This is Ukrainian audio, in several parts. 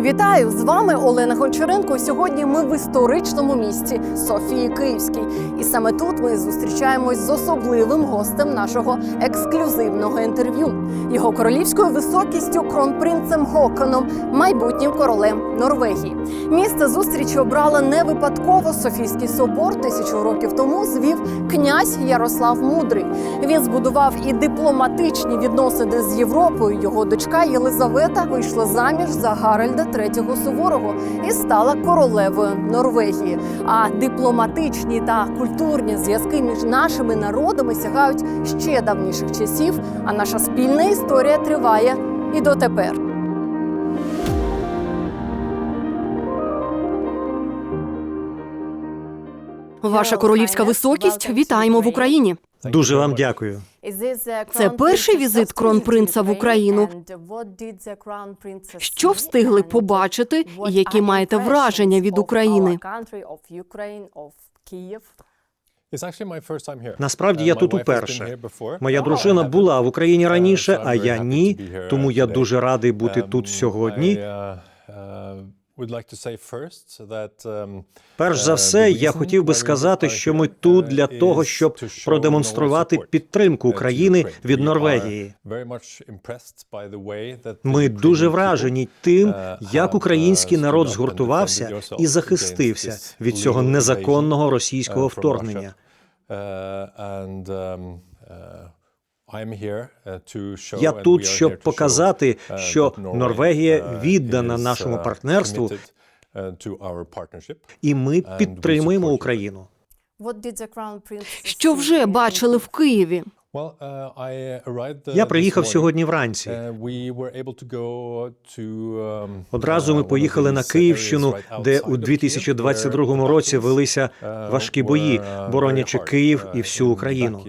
Вітаю з вами Олена Гончаренко. Сьогодні ми в історичному місті Софії Київській. І саме тут ми зустрічаємось з особливим гостем нашого ексклюзивного інтерв'ю. Його королівською високістю кронпринцем Гоконом, майбутнім королем Норвегії. Місце зустрічі обрала не випадково Софійський собор тисячу років тому звів князь Ярослав Мудрий. Він збудував і дипломатичні відносини з Європою. Його дочка Єлизавета вийшла заміж за Гаральда III Суворого і стала королевою Норвегії. А дипломатичні та культурні зв'язки між нашими народами сягають ще давніших часів. А наша спільна історія триває і дотепер. Ваша королівська високість, вітаємо в Україні. Дуже вам дякую. Це перший візит кронпринца в Україну. Що встигли побачити, і які маєте враження від України? Насправді я тут уперше. Моя дружина була в Україні раніше, а я ні. Тому я дуже радий бути тут сьогодні. Перш за все, я хотів би сказати, що ми тут для того, щоб продемонструвати підтримку України від Норвегії. Ми дуже вражені тим, як український народ згуртувався і захистився від цього незаконного російського вторгнення. Я тут, щоб показати, що Норвегія віддана нашому партнерству, і ми підтримуємо Україну. Що вже бачили в Києві? Я приїхав сьогодні вранці. Одразу ми поїхали на Київщину, де у 2022 році велися важкі бої, боронячи Київ і всю Україну.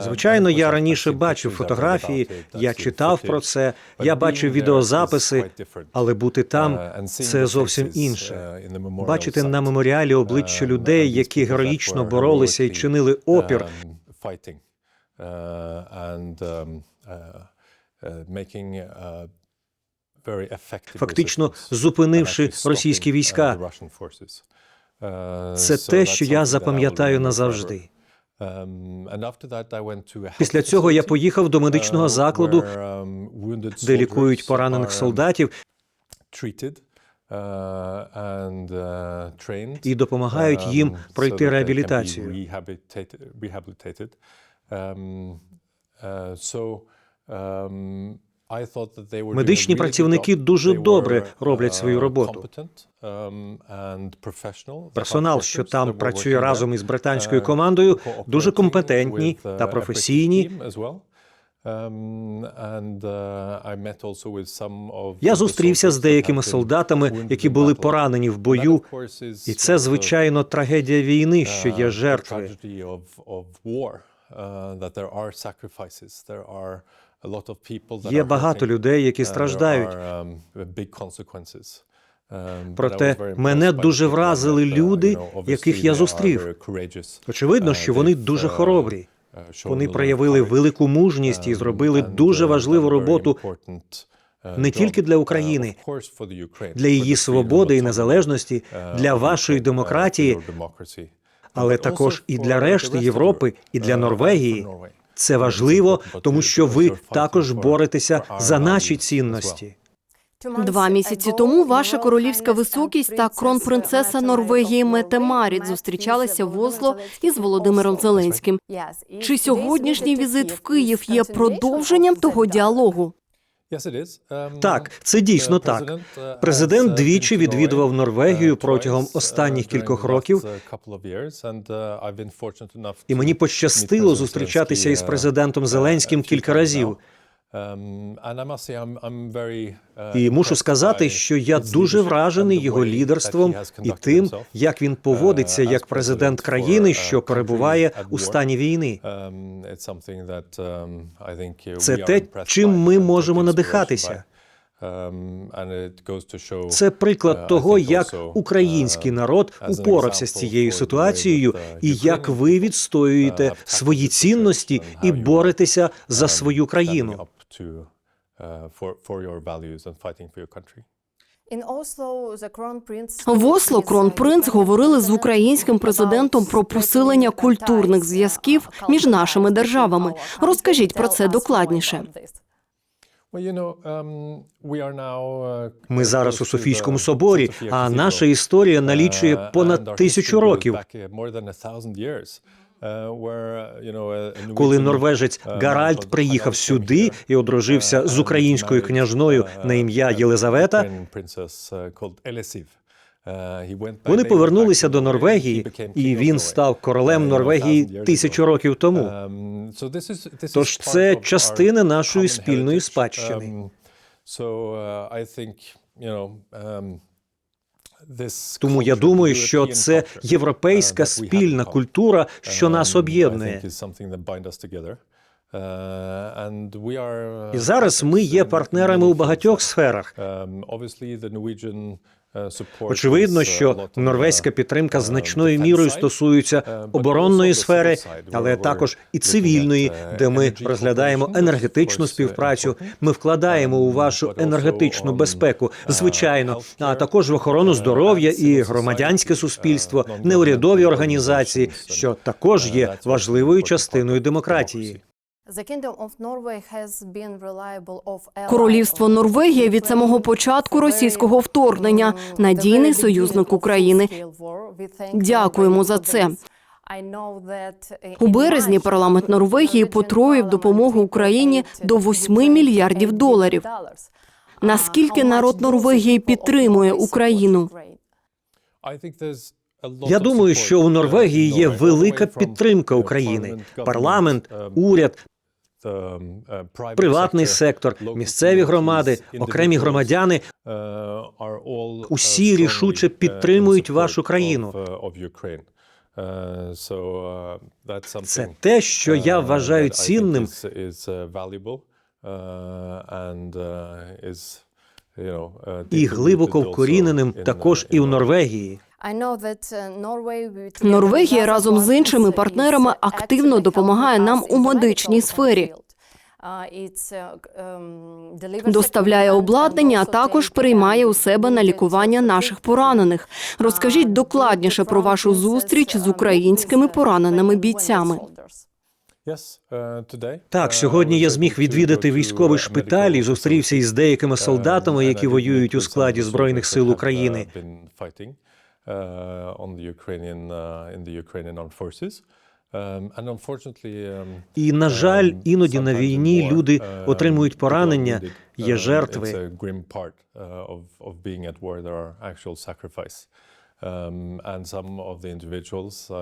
Звичайно, я раніше бачив фотографії, я читав про це, я бачив відеозаписи, але бути там це зовсім інше. Бачити на меморіалі обличчя людей, які героїчно боролися і чинили опір. Фактично зупинивши російські війська. Це те, що я запам'ятаю назавжди. Після цього я поїхав до медичного закладу, де лікують поранених солдатів і допомагають їм пройти реабілітацію. Медичні працівники дуже добре роблять свою роботу. Персонал, що там працює разом із британською командою, дуже компетентні та професійні. Я зустрівся з деякими солдатами, які були поранені в бою, і це звичайно трагедія війни, що є жертви. Є багато людей, які страждають. Проте мене дуже вразили люди, яких я зустрів. Очевидно, що вони дуже хоробрі. Вони проявили велику мужність і зробили дуже важливу роботу не тільки для України, для її свободи і незалежності, для вашої демократії, але також і для решти Європи, і для Норвегії. Це важливо, тому що ви також боретеся за наші цінності. Два місяці тому ваша королівська високість та кронпринцеса Норвегії Мете Маріт зустрічалися в Осло із Володимиром Зеленським. Чи сьогоднішній візит в Київ є продовженням того діалогу? Так, це дійсно так. Президент двічі відвідував Норвегію протягом останніх кількох років. І мені пощастило зустрічатися із президентом Зеленським кілька разів. І мушу сказати, що я дуже вражений його лідерством і тим, як він поводиться як президент країни, що перебуває у стані війни. Це те, чим ми можемо надихатися. Це приклад того, як український народ упорався з цією ситуацією, і як ви відстоюєте свої цінності і боретеся за свою країну. В Осло кронпринц говорили з українським президентом про посилення культурних зв'язків між нашими державами. Розкажіть про це докладніше. Ми зараз у Софійському соборі, а наша історія налічує понад тисячу років. Коли норвежець Гаральд приїхав сюди і одружився з українською княжною на ім'я Єлизавета, вони повернулися до Норвегії, і він став королем Норвегії тисячу років тому. Тож це частина нашої спільної спадщини. Тому я думаю, що це європейська спільна культура, що нас об'єднує. І зараз ми є партнерами у багатьох сферах. Очевидно, що норвезька підтримка значною мірою стосується оборонної сфери, але також і цивільної, де ми розглядаємо енергетичну співпрацю. Ми вкладаємо у вашу енергетичну безпеку, звичайно, а також в охорону здоров'я і громадянське суспільство, неурядові організації, що також є важливою частиною демократії. Королівство Норвегія від самого початку російського вторгнення надійний союзник України. Дякуємо за це. У березні парламент Норвегії потроїв допомогу Україні до 8 мільярдів доларів. Наскільки народ Норвегії підтримує Україну? Я думаю, що у Норвегії є велика підтримка України. Парламент, уряд, приватний сектор, місцеві громади, окремі громадяни усі рішуче підтримують вашу країну. Це те, що я вважаю цінним. І глибоко вкоріненим також і в Норвегії. Норвегія разом з іншими партнерами активно допомагає нам у медичній сфері. Доставляє обладнання, а також приймає у себе на лікування наших поранених. Розкажіть докладніше про вашу зустріч з українськими пораненими бійцями. Так, сьогодні я зміг відвідати військовий шпиталь і зустрівся із деякими солдатами, які воюють у складі збройних сил України. І на жаль, іноді на війні люди отримують поранення, є жертви.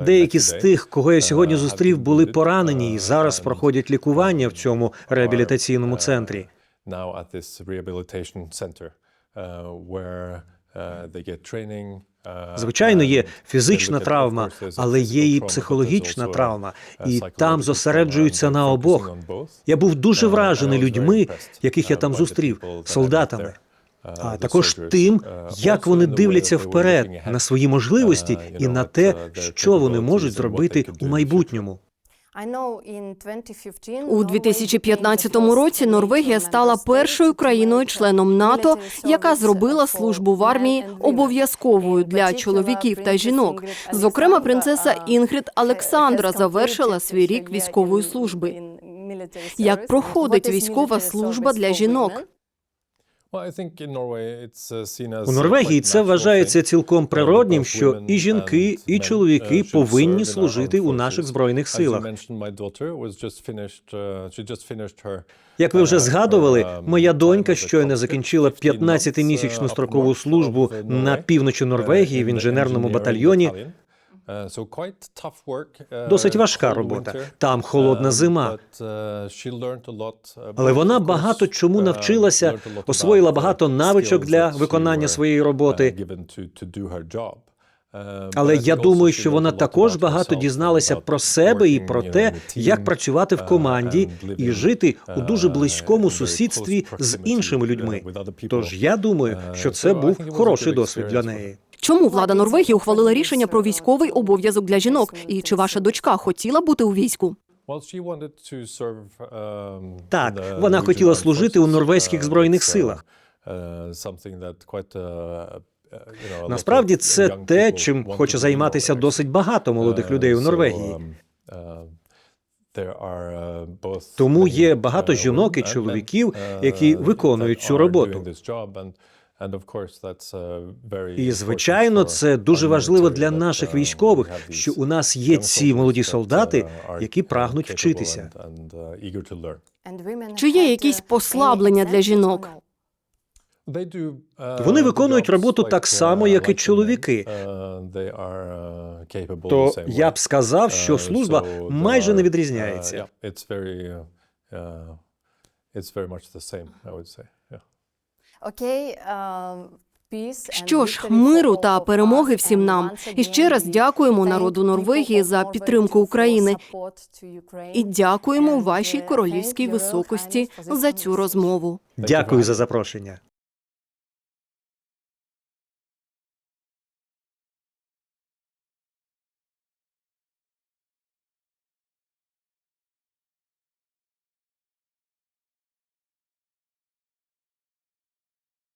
Деякі з тих, кого я сьогодні зустрів, були поранені і зараз проходять лікування в цьому реабілітаційному центрі. Звичайно, є фізична травма, але є і психологічна травма, і там зосереджуються на обох. Я був дуже вражений людьми, яких я там зустрів, солдатами. А також тим, як вони дивляться вперед на свої можливості і на те, що вони можуть зробити у майбутньому. У 2015 році Норвегія стала першою країною-членом НАТО, яка зробила службу в армії обов'язковою для чоловіків та жінок. Зокрема, принцеса Інгрід Олександра завершила свій рік військової служби. Як проходить військова служба для жінок? У Норвегії це вважається цілком природнім, що і жінки, і чоловіки повинні служити у наших збройних силах. Як ви вже згадували, моя донька щойно закінчила 15-місячну строкову службу на півночі Норвегії в інженерному батальйоні. Досить важка робота. Там холодна зима. Але вона багато чому навчилася, освоїла багато навичок для виконання своєї роботи. Але я думаю, що вона також багато дізналася про себе і про те, як працювати в команді і жити у дуже близькому сусідстві з іншими людьми. Тож я думаю, що це був хороший досвід для неї. Чому влада Норвегії ухвалила рішення про військовий обов'язок для жінок? І чи ваша дочка хотіла бути у війську? Так, вона хотіла служити у норвезьких збройних силах. Насправді це те, чим хоче займатися досить багато молодих людей у Норвегії. Тому є багато жінок і чоловіків, які виконують цю роботу. І звичайно, це дуже важливо для наших військових, що у нас є ці молоді солдати, які прагнуть вчитися. Чи є якісь послаблення для жінок? Вони виконують роботу так само, як і чоловіки. То я б сказав, що служба майже не відрізняється. Що ж, миру та перемоги всім нам. І ще раз дякуємо народу Норвегії за підтримку України. І дякуємо вашій королівській високості за цю розмову. Дякую за запрошення.